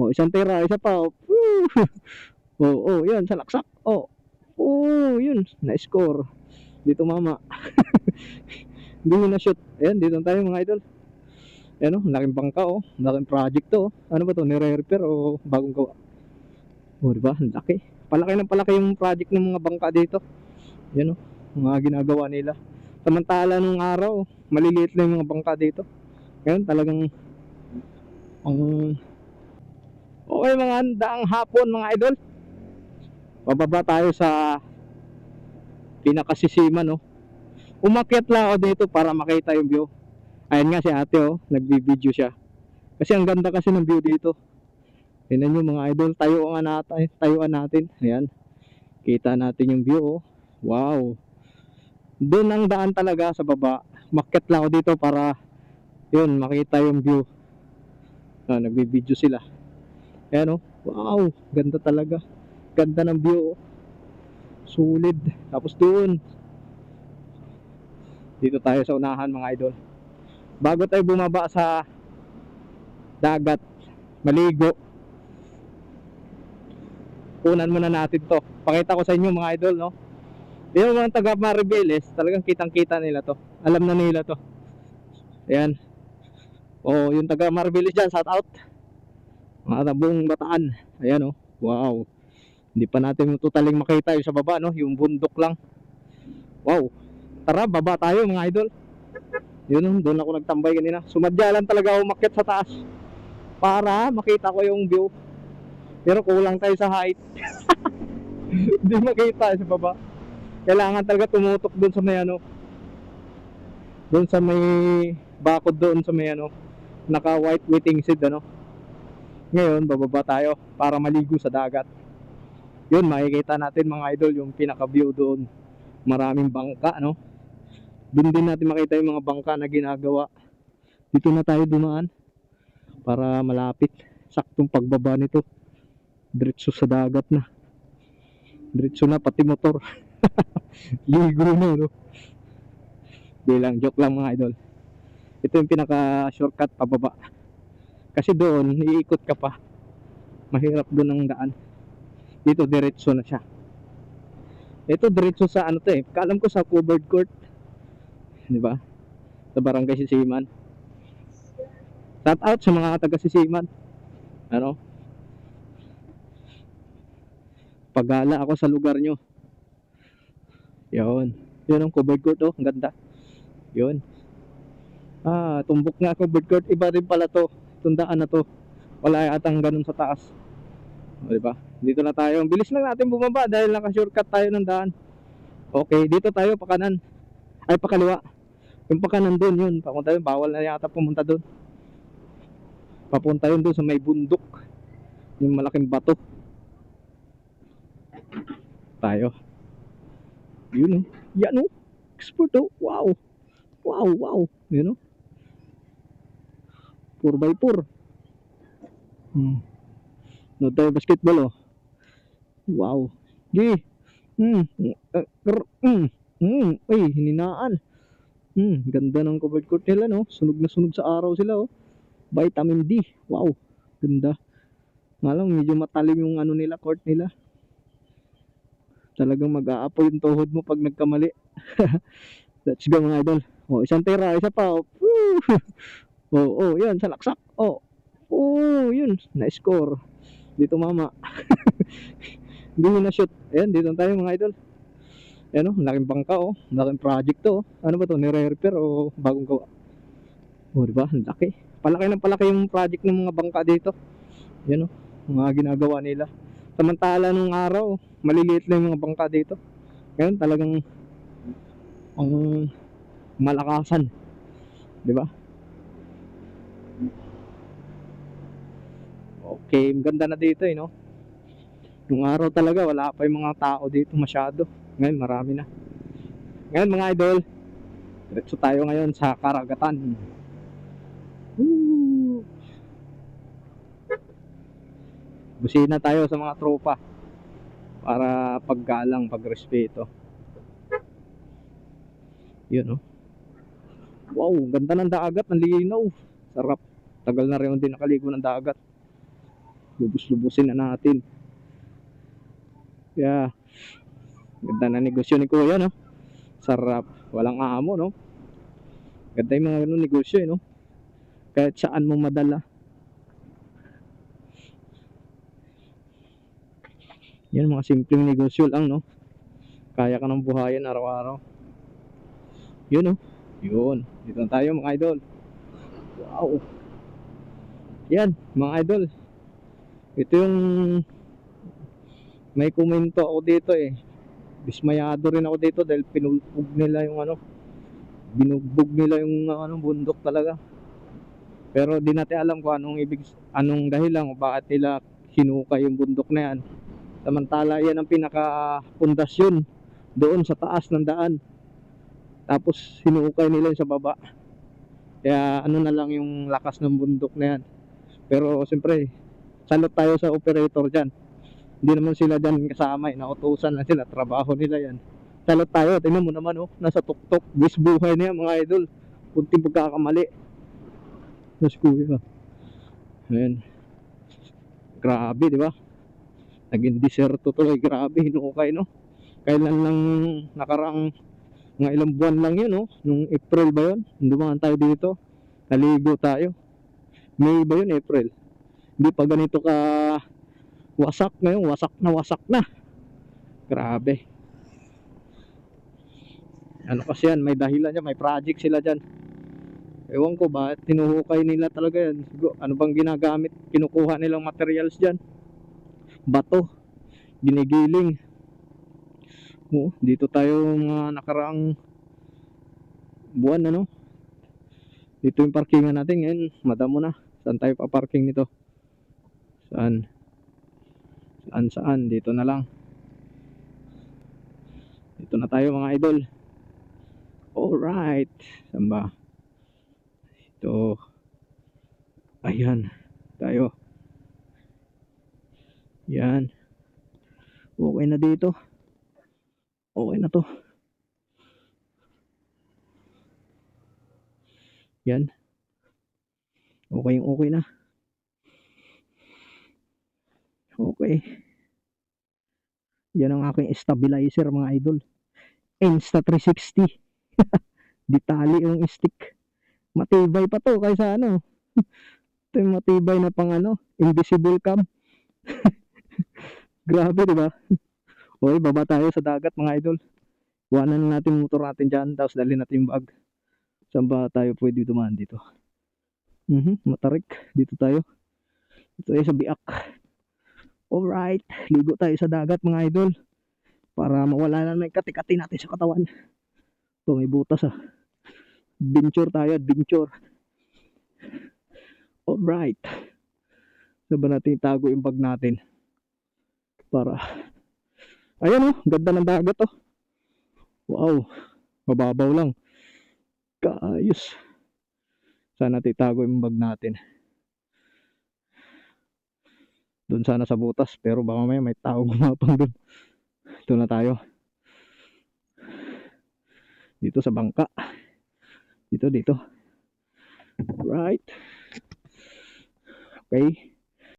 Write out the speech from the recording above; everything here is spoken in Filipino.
Oh, isang tira, isa pa. Oh, oh, oh, yun, sa laksak. Oh. Oh, yun, na-score. Dito mama. Hindi mo na-shoot. Ayan, dito tayo mga idol. Ayan oh, laking bangka oh. Laking project to oh. Ano ba to? Nire-repair o bagong gawa? Oh, di ba? Ang laki. Palaki ng palaki yung project ng mga bangka dito. Yan oh, mga ginagawa nila. Samantala nung araw, maliliit lang yung mga bangka dito. Ngayon talagang ang Okay mga daang hapon mga idol. Bababa tayo sa pinakasisiman no. Umakyat lang ako dito para makita yung view. Ayun nga si ate oh, nagbibideo siya. Kasi ang ganda kasi ng view dito. Tingnan nyo mga idol, tayuan natin, tayuan natin. Ayan. Kita natin yung view oh. Wow. Doon ang daan talaga sa baba. Makyat lang ako dito para yun, makita yung view. Ah, nagbibideo sila. Ayan oh. Wow, ganda talaga. Ganda ng view. oh. Sulit. Tapos doon. Dito tayo sa unahan mga idol. Bago tayo bumaba sa dagat, maligo. Kunan muna natin to. Pakita ko sa inyo mga idol, no? Yung mga taga Maribeles, talagang kitang-kita nila to. Alam na nila to. Ayan. Oh, yung taga Maribeles dyan, shout out. Mga tabong bataan. Ayan oh. Wow. Hindi pa natin totaling makita yung sa baba no, yung bundok lang. Wow. Tara, baba tayo mga idol. Yun oh, doon ako nagtambay kanina. Sumadya lang talaga umakyat sa taas para makita ko yung view. Pero kulang tayo sa height. Hindi makita sa baba. Kailangan talaga tumutok doon sa may ano. Doon sa may bakod doon sa may ano. Naka white waiting seat ano. Ngayon, bababa tayo para maligo sa dagat. Yun, makikita natin mga idol yung pinaka-view doon. Maraming bangka, no? Doon din natin makita yung mga bangka na ginagawa. Dito na tayo dumaan para malapit. Saktong pagbaba nito. Diretso sa dagat na. Diretso na pati motor. Ligo na, no? Bilang joke lang mga idol. Ito yung pinaka-shortcut pababa. Kasi doon, iikot ka pa. Mahirap doon ang daan. Dito, diretso na siya. Ito, diretso sa ano to eh. Kaalam ko sa covered court. Di ba? Sa barangay Sisiman. Shout out sa mga taga Sisiman. Ano? Pagala ako sa lugar nyo. Yun. Yun ang covered court oh. Ang ganda. Yun. Ah, tumbok nga covered court. Iba rin pala to. Tundaan na to. Wala atang ganun sa taas. O, diba? Dito na tayo. Bilis lang natin bumaba dahil naka-shortcut tayo ng daan. Okay, dito tayo pa kanan. Ay, pa kaliwa. Yung pa kanan doon, yun. Papunta yun. Bawal na yata pumunta doon. Papunta yun doon sa may bundok. Yung malaking bato. Tayo. Yun oh. Yan oh. Export oh. Wow. Wow, wow. Yun oh. 4x4. Hmm. No tayo basketball oh. Wow. Di. Hmm. Hmm. Hmm. Ay, hininaan. Hmm. Ganda ng covered court nila no. Sunog na sunog sa araw sila oh. Vitamin D. Wow. Ganda. Nga lang, medyo matalim yung ano nila, court nila. Talagang mag-aapoy yung tuhod mo pag nagkamali. Let's go mga idol. Oh, isang tira, isa pa. Oh, Woo! oh, oh, yan, sa laksak. Oh, oh, yun, na-score. Dito mama. Hindi mo na-shoot. Ayan, dito tayo mga idol. Ayan oh, laking bangka oh. Laking project to oh. Ano ba to, nire-repair o bagong gawa? Oh, di ba? Ang laki. Palaki ng palaki yung project ng mga bangka dito. Yan oh, mga ginagawa nila. Samantala nung araw, maliliit lang yung mga bangka dito. Ngayon talagang ang malakasan. 'Di ba? Okay, ganda na dito eh, no? Nung araw talaga, wala pa yung mga tao dito masyado. Ngayon, marami na. Ngayon, mga idol, diretso tayo ngayon sa karagatan. Woo! Busina tayo sa mga tropa para paggalang, pagrespeto. Yun, no? Wow, ganda ng dagat, ang linaw. Sarap. Tagal na rin din nakaligo ng dagat. Lubos-lubusin na natin. Yeah. Ganda na negosyo ni Kuya, no? Sarap. Walang amo, no? Ganda yung mga ganun negosyo, eh, no? Kahit saan mo madala. Yan, mga simpleng negosyo lang, no? Kaya ka ng buhayan araw-araw. Yun, no? Yun. Dito tayo, mga idol. Wow. Yan, mga idol. Ito yung may komento ako dito eh. Bismayado rin ako dito dahil pinulpog nila yung ano, binugbog nila yung ano, bundok talaga. Pero di natin alam kung anong ibig, anong dahilan kung bakit nila hinukay yung bundok na yan. Samantala yan ang pinaka pundasyon doon sa taas ng daan. Tapos hinukay nila yung sa baba. Kaya ano na lang yung lakas ng bundok na yan. Pero siyempre, salot tayo sa operator dyan. Hindi naman sila dyan kasama eh. Nautusan lang sila. Trabaho nila yan. Salot tayo. Tingnan mo naman oh. Nasa tuktok. Bis buhay na mga idol. Kunting pagkakamali. Mas kuya. Ayan. Grabe, di ba? Naging diserto tuloy. Grabe, hinukay, no? Kailan lang nakaraang mga ilang buwan lang yun, no? Nung April ba yun? Dumaan tayo dito. Naligo tayo. May ba yun? April. Hindi pa ganito ka wasak ngayon. Wasak na wasak na. Grabe. Ano kasi yan? May dahilan yan. May project sila dyan. Ewan ko ba, tinuhukay nila talaga yan. Ano bang ginagamit? Kinukuha nilang materials dyan. Bato. Ginigiling. Oo, dito tayo mga nakaraang buwan ano. Dito yung parkingan natin ngayon. Madamo na. Saan tayo pa-parking nito? Saan? Saan saan? Dito na lang. Dito na tayo mga idol. Alright. Saan ba? Ito. Ayan. Tayo. Yan. Okay na dito. Okay na to. Yan. Okay yung okay na. Okay. Yan ang aking stabilizer mga idol. Insta360. Ditali yung stick. Matibay pa to kaysa ano. Ito yung matibay na pang ano. Invisible cam. Grabe diba? Okay, baba tayo sa dagat mga idol. Iwanan na natin motor natin dyan. Tapos dali natin yung bag. Saan ba tayo pwede dumaan dito? Mhm, matarik. Dito tayo. Dito tayo sa biak. Alright. Ligo tayo sa dagat mga idol. Para mawala na may katikati natin sa katawan. Ito may butas ah. Adventure tayo, adventure. Alright. Saan ba natin itago yung bag natin? Para Ayan oh, ganda ng dagat oh. Wow, mababaw lang. Kaayos. Sana titago yung bag natin. Doon sana sa butas, pero baka may may tao gumapang doon. Ito na tayo. Dito sa bangka. Dito, dito. Right. Okay.